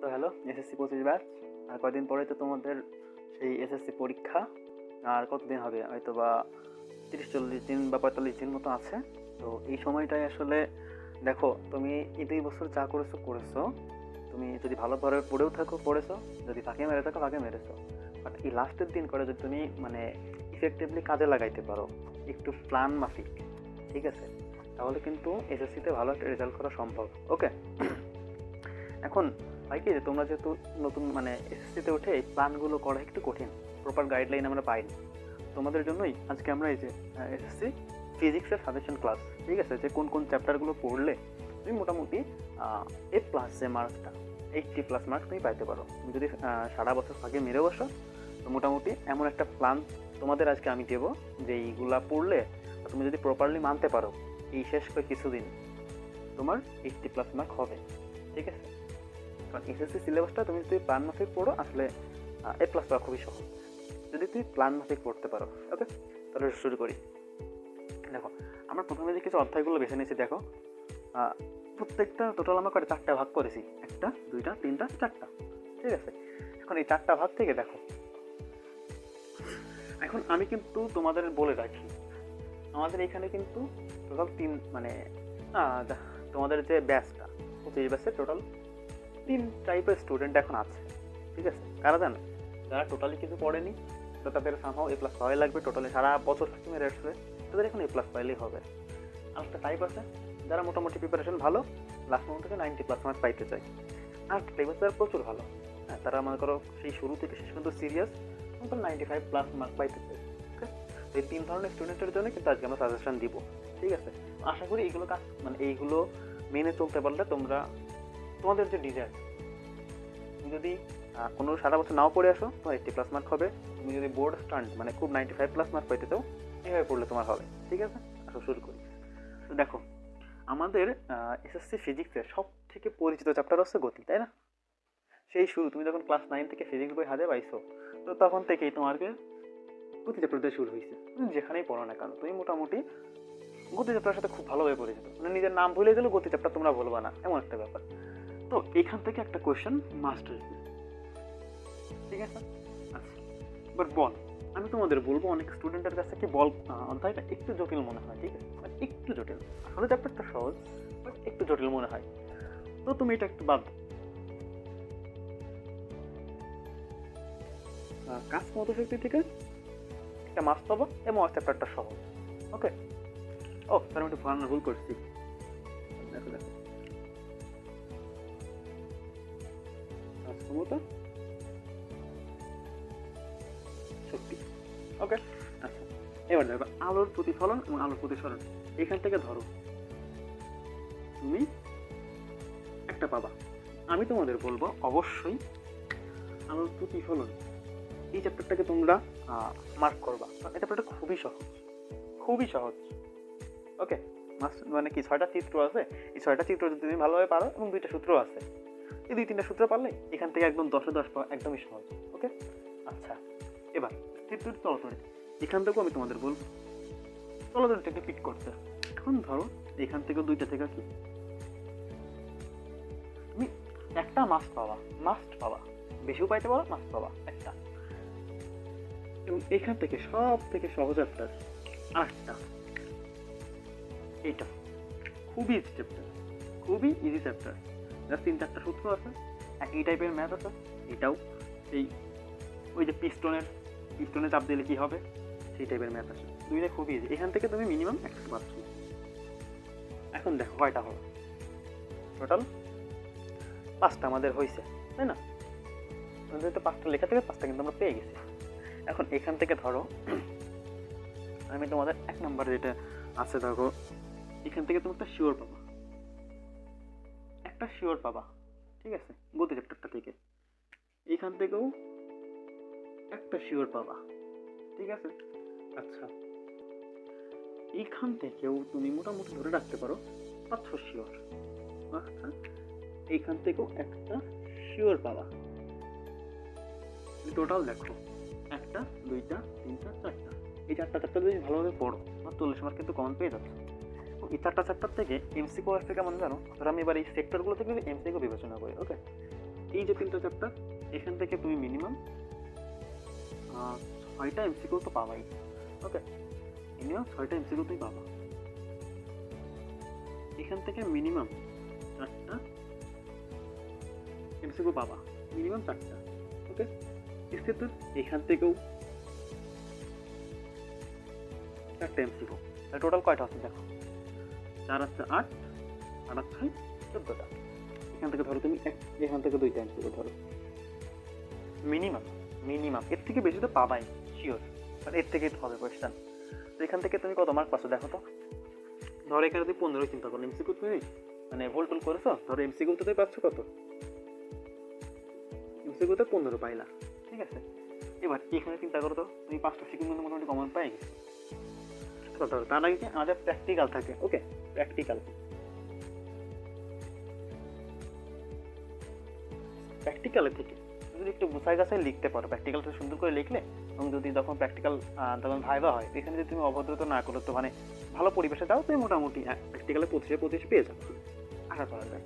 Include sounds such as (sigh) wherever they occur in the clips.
তো hello SSC পঁচিশ batch আর কয়দিন পরে তো তোমাদের সেই এসএসসি পরীক্ষা। আর কতদিন হবে? হয়তো বা তিরিশ, চল্লিশ দিন বা পঁয়তাল্লিশ দিন মতো আছে। তো এই সময়টায় আসলে দেখো, তুমি এই দুই বছর যা করেছ করেছ। তুমি যদি ভালোভাবে পড়েও থাকো, পড়েছো। যদি ফাঁকে মেরে থাকো, ফাঁকে মেরেছো। বাট এই লাস্টের দিন করে যদি তুমি মানে ইফেক্টিভলি কাজে লাগাইতে পারো, একটু প্ল্যান মাফিক, ঠিক আছে? তাহলে কিন্তু এসএসসিতে ভালো একটা রেজাল্ট করা সম্ভব। ওকে (coughs) এখন হয় কি যে তোমরা যেহেতু নতুন মানে এসএসসিতে উঠে এই প্ল্যানগুলো করা একটু কঠিন প্রপার গাইডলাইন আমরা পাইনি। তোমাদের জন্যই আজকে আমরা এই যে এসএসসি ফিজিক্সের সাজেশন ক্লাস ঠিক আছে? যে কোন কোন চ্যাপ্টারগুলো পড়লে তুমি মোটামুটি এ প্লাস যে মার্কসটা এইটটি প্লাস মার্কস তুমি পাইতে পারো। তুমি যদি সারা বছর ফাঁকে মেরে বসো, তো মোটামুটি এমন একটা প্ল্যান তোমাদের আজকে আমি দেবো যে এইগুলা পড়লে তুমি যদি প্রপারলি মানতে পারো, এই শেষ করে কিছুদিন তোমার এইটটি প্লাস মার্ক হবে, ঠিক আছে? কারণ এসএসসি সিলেবাসটা তুমি যদি প্ল্যান মাফিক পড়ো, আসলে এ প্লাস পাওয়া খুবই সহজ। যদি তুমি প্ল্যান মাফিক পড়তে পারো ওকে তাহলে শুরু করি। দেখো, আমরা প্রথমে যে কিছু অধ্যায়গুলো বেছে নিয়েছি, দেখো প্রত্যেকটা টোটাল আমরা করে চারটা ভাগ করেছি। একটা, দুইটা, তিনটা, চারটা, ঠিক আছে? এখন এই চারটা ভাগ থেকে দেখো। এখন আমি কিন্তু তোমাদের বলে রাখি, আমাদের এখানে কিন্তু টোটাল তিন মানে তোমাদের যে ব্যাচটা পঁচিশ ব্যাচের টোটাল তিন টাইপের স্টুডেন্ট এখন আছে, ঠিক আছে? কারা জানো? যারা টোটালি কিছু পড়েনি, তো তাদের সামহাও এ প্লাস পাওয়াই লাগবে টোটালি সারা বছর মেরে আসবে তাদের এখন এ প্লাস পাইলেই হবে। আর একটা টাইপ আছে, যারা মোটামুটি প্রিপারেশন ভালো লাস্ট মোমেন্ট থেকে নাইনটি প্লাস মার্ক পাইতে চায়। আর একটা টাইপ আছে যারা প্রচুর ভালো হ্যাঁ তারা মনে করো সেই শুরু থেকে শেষ পর্যন্ত serious ninety five plus mark পাইতে চায় ওকে এই তিন ধরনের স্টুডেন্টের জন্য কিন্তু আজকে আমরা সাজেশন দিব, ঠিক আছে? আশা করি এইগুলো কাজ মানে এইগুলো মেনে চলতে পারলে তোমরা তোমাদের যে ডিজাইন তুমি যদি কোনো সারা বছর নাও পড়ে আসো তো এইটটি প্লাস মার্ক হবে। তুমি যদি বোর্ড স্ট্যান্ড মানে খুব নাইনটি ফাইভ প্লাস মার্ক পাইতে চাও, এইভাবে পড়লে তোমার হবে। ঠিক আছে? আসো শুরু করি। দেখো, আমাদের এসএসসি ফিজিক্সের সব থেকে পরিচিত চ্যাপ্টার হচ্ছে গতি, তাই না? সেই শুরু, তুমি যখন ক্লাস নাইন থেকে ফিজিক্স বই হাতে পাইছো, তো তখন থেকেই তোমাকে গতি চ্যাপ্টার দিয়ে শুরু হয়েছে তুমি যেখানেই পড়ো না কেন, তুমি মোটামুটি গতি চ্যাপ্টারের সাথে খুব ভালোভাবে পরিচিত। মানে নিজের নাম ভুলে গেলেও গতি চ্যাপ্টার তোমরা বলবা না, এমন একটা ব্যাপার। তো এখান থেকে একটা কোয়েশ্চেন মাস্টার ঠিক আছে? আচ্ছা। বাট বল, আমি তোমাদের বলব অনেক স্টুডেন্টের কাছে কি বল অধ্যায়টা একটু জটিল মনে হয়, ঠিক আছে? একটু জটিল। আসলে চ্যাপ্টারটা সহজ বাট একটু জটিল মনে হয়। তো তুমি এটা একটু বাদ কাজ মতো শক্তি থেকে একটা মাস পাবো এবং চ্যাপ্টারটা সহজ। ওকে ও তার আমি একটু ভুল করছি। দেখো দেখো। ক্ষমতা শক্তি ওকে আচ্ছা। এবার দেখো, আলোর প্রতিফলন এবং আলোর প্রতিসরণ। এখান থেকে ধরো, তুমি একটা পাবা। আমি তোমাদের বলব, অবশ্যই আলোর প্রতিফলন। এই চ্যাপ্টারটাকে তোমরা মার্ক করবা। এই চ্যাপ্টারটা খুবই সহজ। খুবই সহজ। ওকে মানে কি, ছয়টা চিত্র আছে? এই ছয়টা চিত্র যদি তুমি ভালোভাবে পারো এবং দুইটা সূত্র আছে। এই দুই তিনটা সূত্র পারলে এখান থেকে একদম দশে দশ পাওয়া একদমই সহজ ওকে আচ্ছা এবার স্থির চলতরি এখান থেকেও আমি তোমাদের বলব। চলতরিটাকে পিক করতে এখন ধরো, এখান থেকে দুইটা থেকে কি? তুমি একটা মাস পাওয়া মাস্ট পাওয়া বেশিও পাইতে পারো মাস্ট পাওয়া একটা। এবং এখান থেকে সব থেকে সহজ একটা আটটা। এইটা, খুবই ইজি চ্যাপ্টার খুবই ইজি চ্যাপ্টার যার তিন চারটা সূত্র আছে একই টাইপের ম্যাথ আছে, এটাও এই, ওই যে পিস্টনের পিস্টনে চাপ দিলে কী হবে? সেই টাইপের ম্যাথ আছে। দুইটা খুবই এখান থেকে তুমি মিনিমাম একশো পাচ্ছ এখন দেখো কয়টা হলো টোটাল পাঁচটা আমাদের হয়েছে তাই না? আমাদের তো পাঁচটা লেখা থেকে পাঁচটা কিন্তু আমরা পেয়ে গেছি। এখন এখান থেকে ধরো, আমি তোমাদের এক নম্বর যেটা আছে, দেখো, এখান থেকে তুমি একটা শিওর পাবা। একটা শিওর পাবা। ঠিক আছে? গতি চ্যাপ্টারটা থেকে। এখান থেকেও একটা শিওর পাবা। ঠিক আছে? আচ্ছা। এইখান থেকেও তুমি মোটামুটি ধরে রাখতে পারো পাচ্ছ শিওর আচ্ছা। এইখান থেকেও একটা শিওর পাবা। টোটাল দেখো। একটা দুইটা তিনটা চারটা। এই চারটা চারটা যদি ভালোভাবে পড়ো তোমার চল্লিশ মার্ক কিন্তু কমন পেয়ে যাচ্ছে। এই চারটা চারটার থেকে এমসিকিউ আসছে কেমন জানো? ধর আমি এবার এই সেক্টরগুলো থেকে এমসিকিউ বিবেচনা করি ওকে এই যে তিনটা চ্যাপ্টার এখান থেকে তুমি মিনিমাম ছয়টা এমসিকিউ তো পাবাই ওকে মিনিমাম ছয়টা এমসিকিউ তুমি পাবা। এখান থেকে মিনিমাম চারটা এমসিকিউ পাবা মিনিমাম চারটা ওকে স্থির এখান থেকেও চারটে এমসিকিউ টোটাল কয়টা আছে দেখো? চার আছে আট আট আর ছয়, চোদ্দোটা। এখান থেকে ধরো তুমি এক, এখান থেকে দুইটা এমসিকিউ ধরো। মিনিমাম মিনিমাম এর থেকে বেশি তো পাবাই শিওর বাট এর থেকে হবে কোয়েশ্চেন তো এখান থেকে তুমি কত মার্ক পাচ্ছ দেখো তো? ধরো এখানে তুমি পনেরো চিন্তা করো এমসিকিউ তুমি মানে ভুল টুল করেছ? ধরো এমসিকিউ তো তুমি পাচ্ছ কত? এমসি এমসিকিউতে পনেরো পাইলা, ঠিক আছে? এবার এখানে চিন্তা করো তো, তুমি পাঁচটা মধ্যে মোটামুটি কমন পাই গেছো। তো ধরো তার আগে আমাদের প্র্যাকটিক্যাল থাকে ওকে প্র্যাকটিক্যাল প্র্যাকটিক্যালের থেকে যদি একটু গুছাই গাছায় লিখতে পারো প্র্যাকটিক্যালটা সুন্দর করে লিখলে, এবং যদি যখন প্র্যাকটিক্যাল তখন ভাইবা হয় এখানে যদি তুমি অভদ্রতা না করো, তো মানে ভালো পরিবেশে যাও তুমি মোটামুটি প্র্যাকটিক্যালে পঁচিশে পঁচিশ পেয়ে যাবে। আশা করা যায়।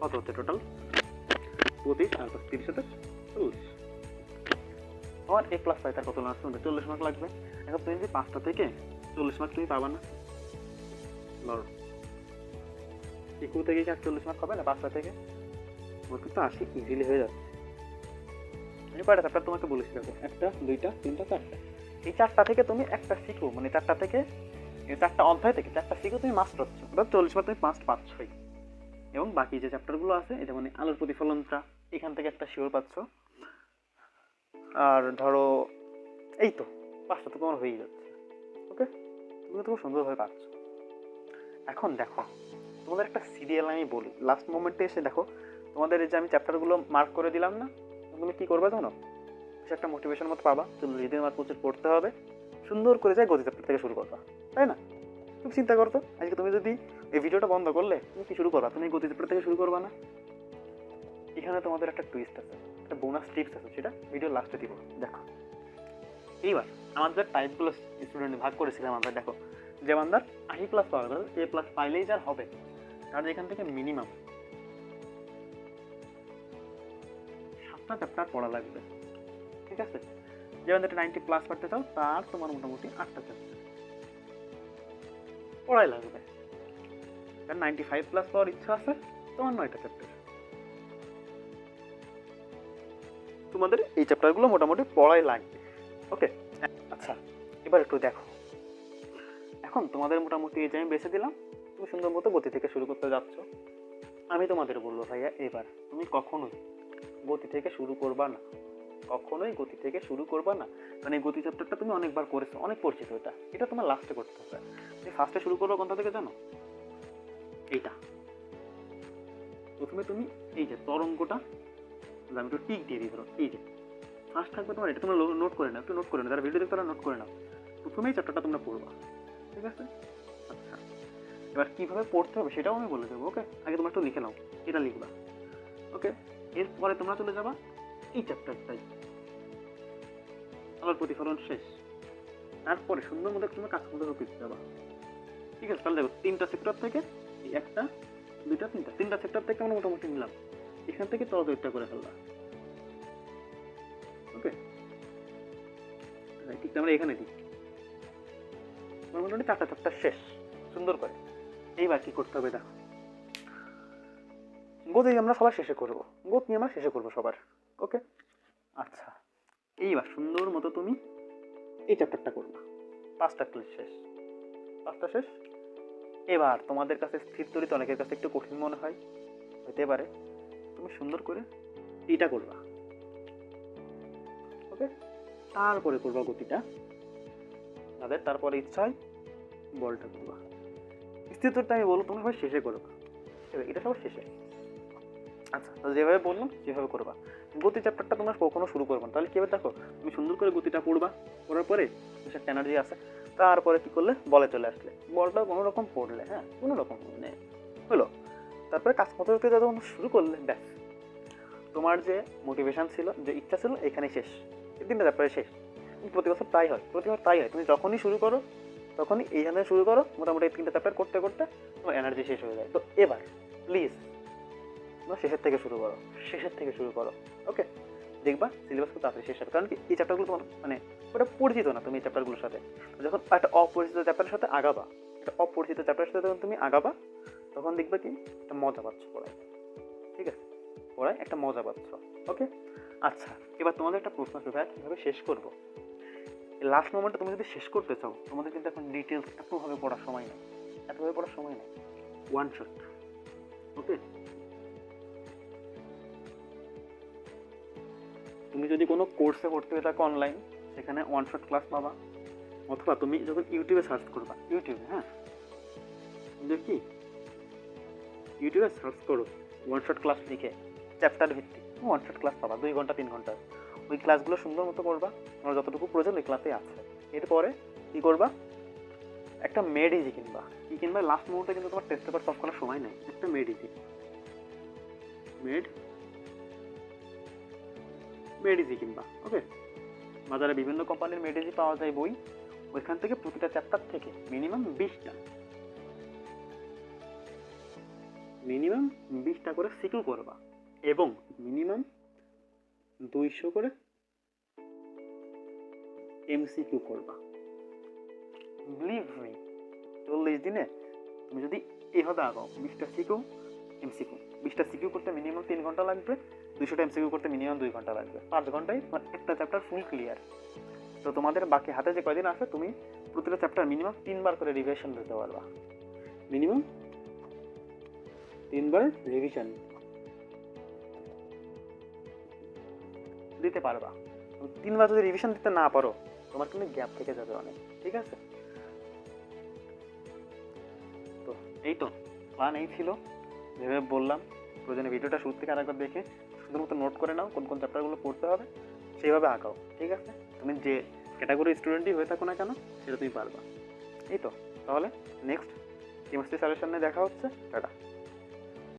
কত হচ্ছে টোটাল পঁচিশ, আর তিরিশ হাজার চল্লিশ। তোমার এ প্লাস পাই, তার কত হবে চল্লিশ মার্ক লাগবে। এখন তুমি যদি পাঁচটা থেকে চল্লিশ মার্ক তুমি পাবা না। ইকু থেকে কি চল্লিশ মার্ক হবে না? পাঁচটা থেকে? তোমার কিন্তু আশি ইজিলি হয়ে যাচ্ছে। আমি কয়টা চ্যাপ্টার তোমাকে বলেছি দেখো, একটা, দুইটা, তিনটা, চারটা। এই চারটা থেকে তুমি একটা শিখো মানে চারটা থেকে চারটা অধ্যায় থেকে চারটা শিখো, তুমি মাস্টার পাচ্ছ অর্থাৎ চল্লিশ মার্ক তুমি পাঁচ পাচ্ছই। এবং বাকি যে চ্যাপ্টারগুলো আছে এটা মানে আলোর প্রতিফলনটা, এখান থেকে একটা শিওর পাচ্ছ। আর ধরো, এই তো, পাঁচটা তো তোমার হয়েই যাচ্ছে। তুমি তো খুব সুন্দরভাবে পারছ। এখন দেখো, তোমাদের একটা সিরিয়াল আমি বলি। লাস্ট মোমেন্টে এসে দেখো, তোমাদের এই যে আমি চ্যাপ্টারগুলো মার্ক করে দিলাম না, তুমি কি করবে জানো? সে একটা মোটিভেশন মতো পাবা তুমি দিন আমার প্রচুর পড়তে হবে, সুন্দর করে যায় গতি চ্যাপ্টার থেকে শুরু করবা, তাই না? তুমি চিন্তা করতো আজকে তুমি যদি এই ভিডিওটা বন্ধ করলে, তুমি কি শুরু করবা? তুমি গতি চ্যাপ্টার থেকে শুরু করবা না? এখানে তোমাদের একটা টুইস্ট আছে, একটা বোনাস টিপস আছে, সেটা ভিডিও লাস্টে দিব। দেখো। এইবার আমাদের টাইপগুলো স্টুডেন্ট ভাগ করেছিলাম আমরা, দেখো যে বান্দার আশি প্লাস পাওয়া গেল এ প্লাস পাইলেই যার হবে তার এখান থেকে মিনিমাম সাতটা চ্যাপ্টার পড়া লাগবে, ঠিক আছে? যে বান্দাটা নাইনটি প্লাস পড়তে চাও, তার তোমার মোটামুটি আটটা চ্যাপ্টার পড়াই লাগবে। যার নাইনটি ফাইভ প্লাস পাওয়ার ইচ্ছা আছে, তোমার নয়টা চ্যাপ্টার তোমাদের এই চ্যাপ্টারগুলো মোটামুটি পড়াই লাগবে। ওকে আচ্ছা এবার একটু দেখো। এখন তোমাদের মোটামুটি এই যে আমি বেছে দিলাম, তুমি সুন্দর মতো গতি থেকে শুরু করতে যাচ্ছ। আমি তোমাদের বলব ভাইয়া, এবার তুমি কখনোই গতি থেকে শুরু করবা না। কখনোই গতি থেকে শুরু করবা না। মানে গতি চ্যাপ্টারটা তুমি অনেকবার করেছ, অনেক পরিচিত এটা। এটা তোমার লাস্টে করতে হবে। তুমি ফার্স্টে শুরু করব কোনটা থেকে জানো? এইটা। প্রথমে তুমি এই যে তরঙ্গটা, আমি একটু টিক দিয়ে দিই ধরো, এই যে। ফার্স্ট থাকবে তোমার, এটা তোমরা নোট করে নাও, একটু নোট করে নাও, যারা ভিডিও দেখতে তারা নোট করে নাও। প্রথমেই চ্যাপ্টারটা তোমরা পড়বা, ঠিক আছে? আচ্ছা এবার কীভাবে পড়তে হবে সেটাও আমি বলে দেবো ওকে আগে তোমরা একটু লিখে নাও, এটা লিখবা ওকে এরপরে তোমরা চলে যাবা এই চ্যাপ্টারটাই আমার প্রতিফলন শেষ। তারপরে সুন্দর মতো তোমরা কাজ করতে ঢুকিয়ে যাবা। ঠিক আছে, তাহলে দেখো, তিনটা সেক্টর থেকে একটা, দুইটা, তিনটা তিনটা সেক্টর থেকে আমরা মোটামুটি নিলাম। এখান থেকে তরকারিটা করে ফেললাম ওকে ঠিক আমরা এখানে দিই। আমার মোটামুটি চারটা চারটা শেষ। সুন্দর করে। এইবার কি করতে হবে দেখো। গতি আমরা সবার শেষে করব। নিয়ে আমরা শেষে করব সবার। ওকে? আচ্ছা। এইবার সুন্দর মতো তুমি এই চ্যাপ্টারটা করবা পাঁচটা ক্লাস শেষ। পাঁচটা শেষ? এবার তোমাদের কাছে স্থির তরিত, অনেকের কাছে একটু কঠিন মনে হয়। হতে পারে। তুমি সুন্দর করে এটা করবা। ওকে তারপরে করবা গতিটা। তাদের তারপরে ইচ্ছা হয় বলটা করবা। স্থিরটা আমি বলব তোমরা শেষে করবা এটা সব শেষে। আচ্ছা তো যেভাবে বললাম, সেভাবে করবা। গতি চ্যাপ্টারটা তোমরা কখনো শুরু করবে না। তাহলে কি হবে দেখো, তুমি সুন্দর করে গতিটা পড়বা পড়ার পরে একটা এনার্জি আছে। তারপরে কি করলে? বলে চলে আসলে। বলটা কোনো রকম পড়লে হ্যাঁ? কোনো রকম মানে হলো। তারপরে কাজ করতে যখন শুরু করলে, ব্যাস। তোমার যে মোটিভেশন ছিল, যে ইচ্ছা ছিল এখানে শেষ। তিনটা চ্যাপ্টারে শেষ। প্রতি বছর তাই হয়, প্রতি বছর তাই হয়। তুমি যখনই শুরু করো, তখনই এই এইখানে শুরু করো, মোটামুটি এই তিনটা চ্যাপ্টার করতে করতে তোমার এনার্জি শেষ হয়ে যায়। তো এবার প্লিজ তোমরা শেষের থেকে শুরু করো, শেষের থেকে শুরু করো ওকে দেখবা সিলেবাস খুব তাড়াতাড়ি শেষ হবে। কারণ কি, এই চ্যাপ্টারগুলো তোমার মানে ওটা পরিচিত না তুমি এই চ্যাপ্টারগুলোর সাথে। যখন একটা অপরিচিত চ্যাপ্টারের সাথে আগাবা, একটা অপরিচিত চ্যাপ্টারের সাথে যখন তুমি আগাবা, তখন দেখবে কি, একটা মজা পাচ্ছ পড়ায়। ঠিক আছে? পড়ায় একটা মজা পাচ্ছ ওকে আচ্ছা এবার তোমাদের একটা প্রশ্ন আসবে ভাই কীভাবে শেষ করব? লাস্ট মোমেন্টে তুমি যদি শেষ করতে চাও, তোমাদের কিন্তু এখন ডিটেলস এতভাবে পড়ার সময় নেই, এতভাবে পড়ার সময় নেই। ওয়ান শট ওকে তুমি যদি কোনো কোর্সে ভর্তি হয়ে থাকো অনলাইন সেখানে ওয়ান শট ক্লাস পাবা, অথবা তুমি যখন ইউটিউবে সার্চ করবা, ইউটিউবে হ্যাঁ? দেখি ইউটিউবে সার্চ করো ওয়ান শট ক্লাস লিখে চ্যাপ্টার ভিত্তিক। ওয়ান ক্লাস পাবা, দুই ঘণ্টা, তিন ঘণ্টা। ওই ক্লাসগুলো সুন্দর মতো করবা, তোমার যতটুকু প্রয়োজন ওই ক্লাসে আছে। এরপরে কী করবা? একটা মেড ইজি কিনবা। কি কিনবা? লাস্ট মুহূর্তে কিন্তু তোমার টেস্ট পেপার সলভ করার সময় নেই। একটা made easy made made easy কিনবা ওকে বাজারে বিভিন্ন কোম্পানির মেড ইজি পাওয়া যায় বই। ওইখান থেকে প্রতিটা চ্যাপ্টার থেকে মিনিমাম বিশটা। মিনিমাম বিশটা করে সিকিউ করবা। এবং মিনিমাম দুইশো করে এমসিকিউ করবা। বিলিভ চল্লিশ দিনে তুমি যদি এইভাবে আগাও, বিশটা সিকিউ, এমসিকিউ। বিশটা সিকিউ করতে মিনিমাম তিন ঘণ্টা লাগবে দুশোটা এমসিকিউ করতে মিনিমাম দুই ঘণ্টা লাগবে। পাঁচ ঘন্টায় তোমার একটা চ্যাপ্টার ফুল ক্লিয়ার তো তোমাদের বাকি হাতে যে কয়দিন আছে, তুমি প্রতিটা চ্যাপ্টার মিনিমাম তিনবার করে রিভিশন দিতে পারবা। মিনিমাম তিনবার রিভিশন দিতে পারবা। তিনবার যদি রিভিশন দিতে না পারো, তোমার কিন্তু গ্যাপ থেকে যাবে অনেক, ঠিক আছে? তো এই তো প্ল্যান এই ছিল। যেভাবে বললাম, প্রয়োজনে ভিডিওটা শুরু থেকে আরেকবার দেখে, শুধুমাত্র নোট করে নাও কোন কোন চ্যাপ্টারগুলো পড়তে হবে, সেইভাবে আঁকাও ঠিক আছে? তুমি যে ক্যাটাগরি স্টুডেন্টই হয়ে থাকো না কেন, সেটা তুমি পারবা। এই তো, তাহলে নেক্সট কেমিস্ট্রি সাজেশনে দেখা হচ্ছে, টাটা।